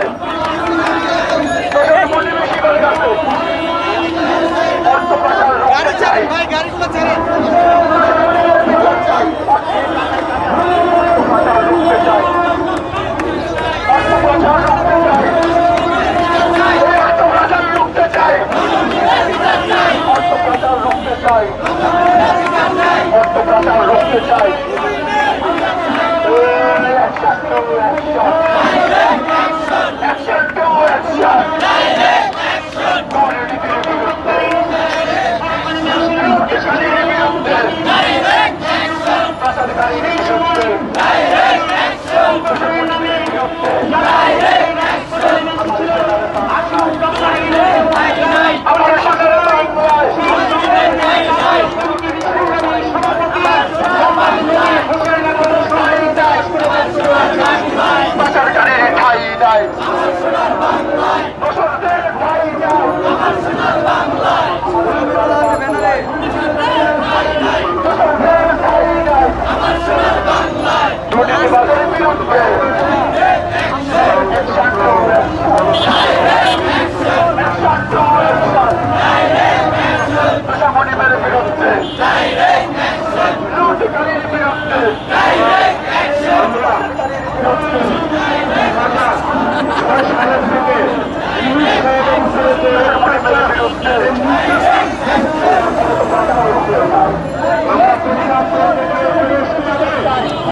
কাছে গাড়ি ছাড়েন ভাই গাড়িগুলো ছাড়েন চাই অর্থ প্রচার রুখতে চাই দুর্নীতিবাদের বিরুদ্ধে মুনিমের বিরুদ্ধে লুটকারীর বিরুদ্ধে সাহেব থেকে মুনিমের বিরুদ্ধে